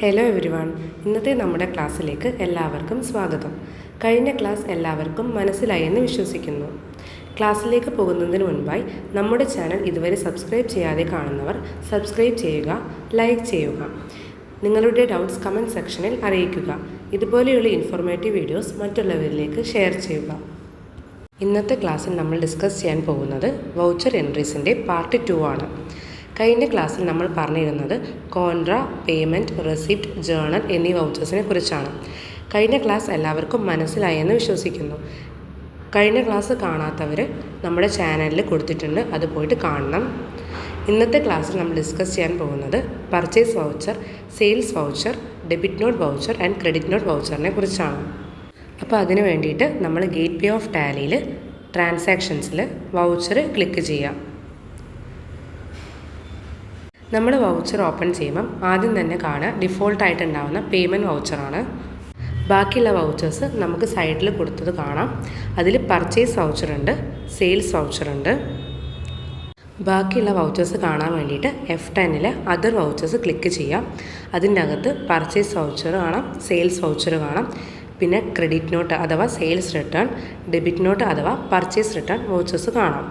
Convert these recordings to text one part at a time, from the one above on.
Hello everyone ഇന്നത്തെ നമ്മുടെ ക്ലാസ്സിലേക്ക് എല്ലാവർക്കും സ്വാഗതം. കഴിഞ്ഞ ക്ലാസ് എല്ലാവർക്കും മനസ്സിലായി എന്ന് വിശ്വസിക്കുന്നു. ക്ലാസ്സിലേക്ക് പോകുന്നതിന് മുൻപായി നമ്മുടെ ചാനൽ ഇതുവരെ സബ്സ്ക്രൈബ് ചെയ്യാതെ കാണുന്നവർ സബ്സ്ക്രൈബ് ചെയ്യുക ലൈക്ക് ചെയ്യുക. നിങ്ങളുടെ ഡൗട്ട്സ് കമന്റ് സെക്ഷനിൽ അറിയിക്കുക. ഇതുപോലെയുള്ള ഇൻഫോർമേറ്റീവ് വീഡിയോസ് മറ്റുള്ളവരിലേക്ക് ഷെയർ ചെയ്യുക. ഇന്നത്തെ ക്ലാസ്സിൽ നമ്മൾ ഡിസ്കസ് ചെയ്യാൻ പോകുന്നത് വൗച്ചർ എൻട്രീസിന്റെ പാർട്ട് ടു ആണ്. കഴിഞ്ഞ ക്ലാസ്സിൽ നമ്മൾ പറഞ്ഞിരുന്നത് കോൺട്ര പേയ്മെന്റ് റെസിപ്റ്റ് ജേണൽ എന്നീ വൗച്ചേഴ്സിനെ കുറിച്ചാണ്. കഴിഞ്ഞ ക്ലാസ് എല്ലാവർക്കും മനസ്സിലായെന്ന് വിശ്വസിക്കുന്നു. കഴിഞ്ഞ ക്ലാസ് കാണാത്തവർ നമ്മുടെ ചാനലിൽ കൊടുത്തിട്ടുണ്ട്. അത് പോയിട്ട് കാണണം. ഇന്നത്തെ ക്ലാസ്സിൽ നമ്മൾ ഡിസ്കസ് ചെയ്യാൻ പോകുന്നത് purchase voucher sales voucher debit note voucher and credit note വൗച്ചറിനെ കുറിച്ചാണ്. അപ്പോൾ അതിന് വേണ്ടിയിട്ട് നമ്മൾ ഗേറ്റ് പേ ഓഫ് ടാലിയിൽ ട്രാൻസാക്ഷൻസിൽ വൗച്ചർ ക്ലിക്ക് ചെയ്യാം. നമ്മൾ വൗച്ചർ ഓപ്പൺ ചെയ്യുമ്പം ആദ്യം തന്നെ കാണുക ഡിഫോൾട്ടായിട്ട് ഉണ്ടാകുന്ന പേയ്മെന്റ് വൗച്ചറാണ് ബാക്കിയുള്ള വൗച്ചേഴ്സ് നമുക്ക് സൈഡിൽ കൊടുത്തത് കാണാം. അതിൽ പർച്ചേസ് വൗച്ചറുണ്ട് സെയിൽസ് വൗച്ചറുണ്ട് ബാക്കിയുള്ള വൗച്ചേഴ്സ് കാണാൻ വേണ്ടിയിട്ട് എഫ് ടെന്നിൽ അതർ വൗച്ചേഴ്സ് ക്ലിക്ക് ചെയ്യാം. അതിന്റെ അകത്ത് പർച്ചേസ് വൗച്ചർ കാണാം സെയിൽസ് വൗച്ചർ കാണാം. പിന്നെ ക്രെഡിറ്റ് നോട്ട് അഥവാ സെയിൽസ് റിട്ടേൺ ഡെബിറ്റ് നോട്ട് അഥവാ പർച്ചേസ് റിട്ടേൺ വൗച്ചേഴ്സ് കാണാം.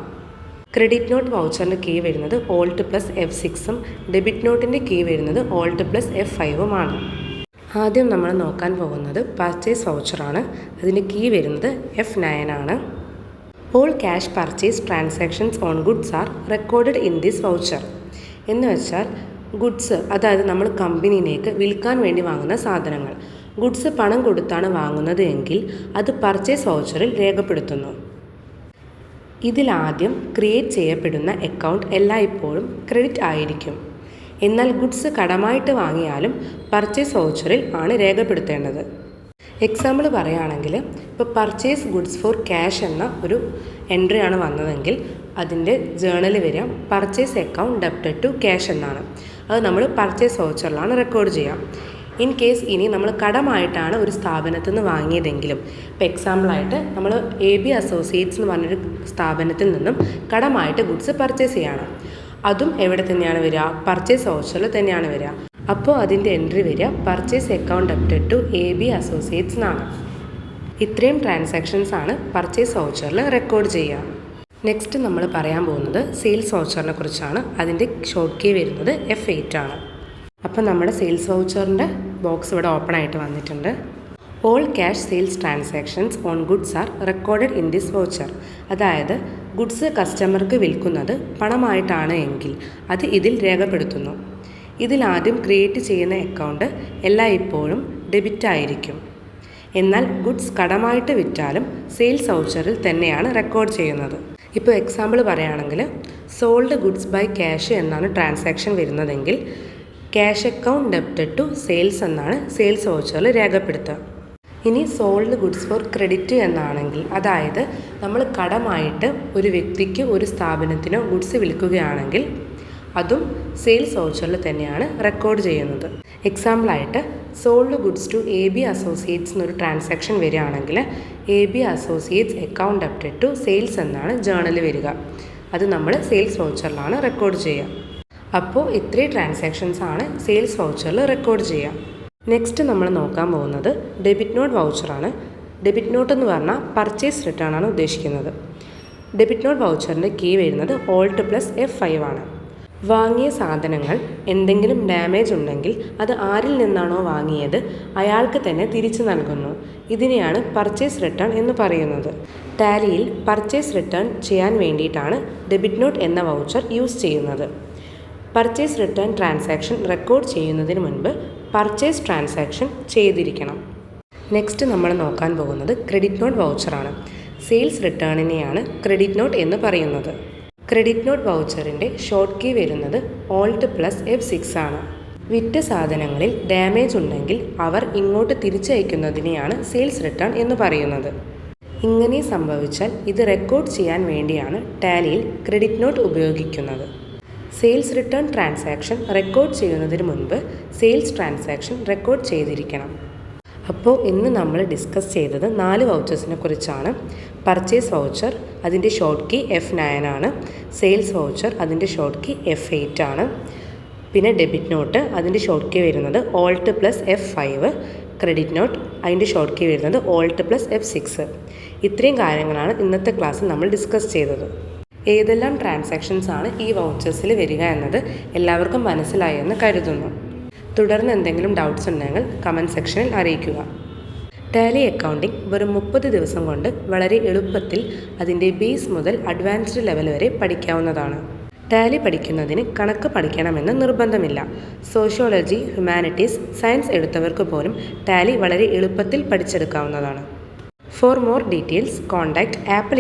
ക്രെഡിറ്റ് നോട്ട് വൗച്ചറിന്റെ കീ വരുന്നത് ഓൾട്ട് പ്ലസ് എഫ് സിക്സും ഡെബിറ്റ് നോട്ടിന്റെ കീ വരുന്നത് ഓൾട്ട് പ്ലസ് എഫ് ഫൈവുമാണ് ആദ്യം നമ്മൾ നോക്കാൻ പോകുന്നത് പർച്ചേസ് വൗച്ചറാണ് അതിന്റെ കീ വരുന്നത് എഫ് നയൻ ആണ്. All cash purchase transactions on goods are recorded in this voucher എന്ന് വെച്ചാൽ ഗുഡ്സ് അതായത് നമ്മൾ കമ്പനിയിലേക്ക് വിൽക്കാൻ വേണ്ടി വാങ്ങുന്ന സാധനങ്ങൾ. ഗുഡ്സ് പണം കൊടുത്താണ് വാങ്ങുന്നത് എങ്കിൽ അത് പർച്ചേസ് വൗച്ചറിൽ രേഖപ്പെടുത്തുന്നു. ഇതിലാദ്യം ക്രിയേറ്റ് ചെയ്യപ്പെടുന്ന അക്കൗണ്ട് എല്ലായ്പ്പോഴും ക്രെഡിറ്റ് ആയിരിക്കും. എന്നാൽ ഗുഡ്സ് കടമായിട്ട് വാങ്ങിയാലും പർച്ചേസ് വൗച്ചറിൽ ആണ് രേഖപ്പെടുത്തേണ്ടത്. എക്സാമ്പിൾ പറയുകയാണെങ്കിൽ ഇപ്പോൾ പർച്ചേസ് ഗുഡ്സ് ഫോർ ക്യാഷ് എന്ന ഒരു എൻട്രി ആണ് വന്നതെങ്കിൽ അതിന്റെ ജേണൽ വരിക purchase account debited to cash എന്നാണ്. അത് നമ്മൾ പർച്ചേസ് വൗച്ചറിലാണ് റെക്കോർഡ് ചെയ്യുക. ഇൻ കേസ് ഇനി നമ്മൾ കടമായിട്ടാണ് ഒരു സ്ഥാപനത്തിൽ നിന്ന് വാങ്ങിയതെങ്കിലും ഇപ്പോൾ എക്സാമ്പിളായിട്ട് നമ്മൾ എ ബി അസോസിയേറ്റ്സ് എന്ന് പറഞ്ഞൊരു സ്ഥാപനത്തിൽ നിന്നും കടമായിട്ട് ഗുഡ്സ് പർച്ചേസ് ചെയ്യണം. അതും എവിടെ തന്നെയാണ് വരിക? പർച്ചേസ് വൗച്ചറിൽ തന്നെയാണ് വരിക. അപ്പോൾ അതിന്റെ എൻട്രി വരിക purchase account update to A B associates എന്നാണ്. ഇത്രയും ട്രാൻസാക്ഷൻസ് ആണ് പർച്ചേസ് വൗച്ചറിൽ റെക്കോർഡ് ചെയ്യുക. നെക്സ്റ്റ് നമ്മൾ പറയാൻ പോകുന്നത് സെയിൽസ് വൗച്ചറിനെ കുറിച്ചാണ്. അതിന്റെ ഷോർട്ട് കീ വരുന്നത് എഫ് എയ്റ്റ് ആണ്. അപ്പോൾ നമ്മുടെ സെയിൽസ് വൗച്ചറിന്റെ ബോക്സ് ഇവിടെ ഓപ്പൺ ആയിട്ട് വന്നിട്ടുണ്ട്. All cash sales transactions on goods are recorded in this voucher അതായത് ഗുഡ്സ് കസ്റ്റമർക്ക് വിൽക്കുന്നത് പണമായിട്ടാണ് എങ്കിൽ അത് ഇതിൽ രേഖപ്പെടുത്തുന്നു. ഇതിൽ ആദ്യം ക്രിയേറ്റ് ചെയ്യുന്ന അക്കൗണ്ട് എല്ലായ്പ്പോഴും ഡെബിറ്റ് ആയിരിക്കും. എന്നാൽ ഗുഡ്സ് കടമായിട്ട് വിറ്റാലും സെയിൽസ് വൗച്ചറിൽ തന്നെയാണ് റെക്കോർഡ് ചെയ്യുന്നത്. ഇപ്പോൾ എക്സാമ്പിൾ പറയുകയാണെങ്കിൽ സോൾഡ് ഗുഡ്സ് ബൈ ക്യാഷ് എന്നാണ് ട്രാൻസാക്ഷൻ വരുന്നതെങ്കിൽ cash account debited to sales എന്നാണ് സെയിൽസ് വൗച്ചറിൽ രേഖപ്പെടുത്തുക. ഇനി സോൾഡ് ഗുഡ്സ് ഫോർ ക്രെഡിറ്റ് എന്നാണെങ്കിൽ അതായത് നമ്മൾ കടമായിട്ട് ഒരു വ്യക്തിക്ക് ഒരു സ്ഥാപനത്തിനോ ഗുഡ്സ് വിൽക്കുകയാണെങ്കിൽ അതും സെയിൽസ് വൗച്ചറിൽ തന്നെയാണ് റെക്കോർഡ് ചെയ്യുന്നത്. എക്സാമ്പിളായിട്ട് sold goods to A B associates എന്നൊരു ട്രാൻസാക്ഷൻ വരികയാണെങ്കിൽ A B associates account debited to sales എന്നാണ് ജേണൽ വരിക. അത് നമ്മൾ സെയിൽസ് വൗച്ചറിലാണ് റെക്കോർഡ് ചെയ്യുക. അപ്പോൾ ഇത്രയും ട്രാൻസാക്ഷൻസ് ആണ് സെയിൽസ് വൗച്ചറിൽ റെക്കോർഡ് ചെയ്യുക നെക്സ്റ്റ് നമ്മൾ നോക്കാൻ പോകുന്നത് ഡെബിറ്റ് നോട്ട് വൗച്ചറാണ് ഡെബിറ്റ് നോട്ട് എന്ന് പറഞ്ഞാൽ പർച്ചേസ് റിട്ടേൺ ആണ് ഉദ്ദേശിക്കുന്നത്. ഡെബിറ്റ് നോട്ട് വൗച്ചറിന്റെ കീ വരുന്നത് ഓൾട്ട് പ്ലസ് എഫ് ഫൈവ് ആണ്. വാങ്ങിയ സാധനങ്ങൾ എന്തെങ്കിലും ഡാമേജ് ഉണ്ടെങ്കിൽ അത് ആരിൽ നിന്നാണോ വാങ്ങിയത് അയാൾക്ക് തന്നെ തിരിച്ചു നൽകുന്നു. ഇതിനെയാണ് പർച്ചേസ് റിട്ടേൺ എന്ന് പറയുന്നത്. ടാലിയിൽ പർച്ചേസ് റിട്ടേൺ ചെയ്യാൻ വേണ്ടിയിട്ടാണ് ഡെബിറ്റ് നോട്ട് എന്ന വൗച്ചർ യൂസ് ചെയ്യുന്നത്. പർച്ചേസ് റിട്ടേൺ ട്രാൻസാക്ഷൻ റെക്കോർഡ് ചെയ്യുന്നതിന് മുൻപ് പർച്ചേസ് ട്രാൻസാക്ഷൻ ചെയ്തിരിക്കണം. നെക്സ്റ്റ് നമ്മൾ നോക്കാൻ പോകുന്നത് ക്രെഡിറ്റ് നോട്ട് വൗച്ചറാണ് സെയിൽസ് റിട്ടേണിനെയാണ് ക്രെഡിറ്റ് നോട്ട് എന്ന് പറയുന്നത്. ക്രെഡിറ്റ് നോട്ട് വൗച്ചറിന്റെ ഷോർട്ട് കീ വരുന്നത് ഓൾട്ട് പ്ലസ് എഫ് സിക്സ് ആണ്. വിറ്റ സാധനങ്ങളിൽ ഡാമേജ് ഉണ്ടെങ്കിൽ അവർ ഇങ്ങോട്ട് തിരിച്ചയക്കുന്നതിനെയാണ് സെയിൽസ് റിട്ടേൺ എന്ന് പറയുന്നത്. ഇങ്ങനെ സംഭവിച്ചാൽ ഇത് റെക്കോർഡ് ചെയ്യാൻ വേണ്ടിയാണ് ടാലിയിൽ ക്രെഡിറ്റ് നോട്ട് ഉപയോഗിക്കുന്നത്. സെയിൽസ് റിട്ടേൺ ട്രാൻസാക്ഷൻ റെക്കോർഡ് ചെയ്യുന്നതിന് മുൻപ് സെയിൽസ് ട്രാൻസാക്ഷൻ റെക്കോർഡ് ചെയ്തിരിക്കണം. അപ്പോൾ ഇന്ന് നമ്മൾ ഡിസ്കസ് ചെയ്തത് നാല് വൗച്ചേഴ്സിനെ കുറിച്ചാണ്. പർച്ചേസ് വൗച്ചർ അതിന്റെ ഷോർട്ട് കീ എഫ് നയൻ ആണ്. സെയിൽസ് വൗച്ചർ അതിന്റെ ഷോർട്ട് കീ എഫ് എയ്റ്റ് ആണ്. പിന്നെ ഡെബിറ്റ് നോട്ട് അതിന്റെ ഷോർട്ട് കീ വരുന്നത് alt plus F five. Credit note അതിന്റെ ഷോർട്ട് കീ വരുന്നത് ഓൾട്ട് പ്ലസ് എഫ് സിക്സ്. ഇത്രയും കാര്യങ്ങളാണ് ഇന്നത്തെ ക്ലാസ്സിൽ നമ്മൾ ഡിസ്കസ് ചെയ്തത്. ഏതെല്ലാം ട്രാൻസാക്ഷൻസ് ആണ് ഈ വൗച്ചേഴ്സിൽ വരിക എന്നത് എല്ലാവർക്കും മനസ്സിലായി എന്ന് കരുതുന്നു. തുടർന്ന് എന്തെങ്കിലും ഡൗട്ട്സ് ഉണ്ടെങ്കിൽ കമന്റ് സെക്ഷനിൽ അറിയിക്കുക. ടാലി അക്കൗണ്ടിംഗ് വെറും മുപ്പത് ദിവസം കൊണ്ട് വളരെ എളുപ്പത്തിൽ അതിന്റെ ബേസ് മുതൽ അഡ്വാൻസ്ഡ് ലെവൽ വരെ പഠിക്കാവുന്നതാണ്. ടാലി പഠിക്കുന്നതിന് കണക്ക് പഠിക്കണമെന്ന് നിർബന്ധമില്ല. സോഷ്യോളജി ഹ്യൂമാനിറ്റീസ് സയൻസ് എടുത്തവർക്ക് പോലും ടാലി വളരെ എളുപ്പത്തിൽ പഠിച്ചെടുക്കാവുന്നതാണ്. For more details contact Apple